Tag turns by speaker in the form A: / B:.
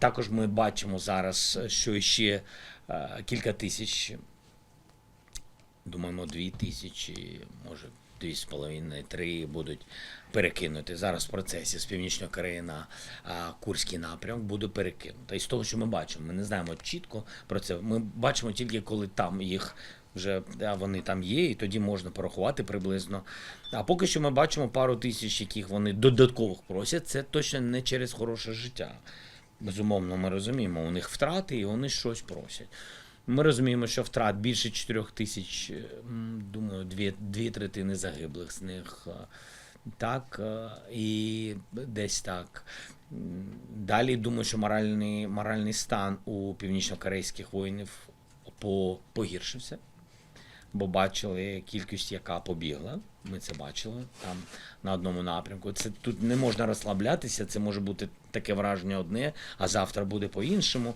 A: також ми бачимо зараз, що ще е, кілька тисяч, думаємо, дві тисячі, може, дві з половиною, три будуть перекинути. Зараз в процесі з Північної Кореї на Курський напрямок буде перекинуто. І з того, що ми бачимо, ми не знаємо чітко про це. Ми бачимо тільки, коли там їх вже вони там є, і тоді можна порахувати приблизно. А поки що ми бачимо пару тисяч, яких вони додаткових просять. Це точно не через хороше життя. Безумовно, ми розуміємо, у них втрати і вони щось просять. Ми розуміємо, що втрат більше 4 тисяч, е, думаю, дві, дві третини загиблих з них. е, Так, е, і десь так. Далі думаю, що моральний, моральний стан у північнокорейських воїнів погіршився бо бачили кількість, яка побігла. Ми це бачили там на одному напрямку. Це тут не можна розслаблятися. Це може бути таке враження одне, а завтра буде по-іншому.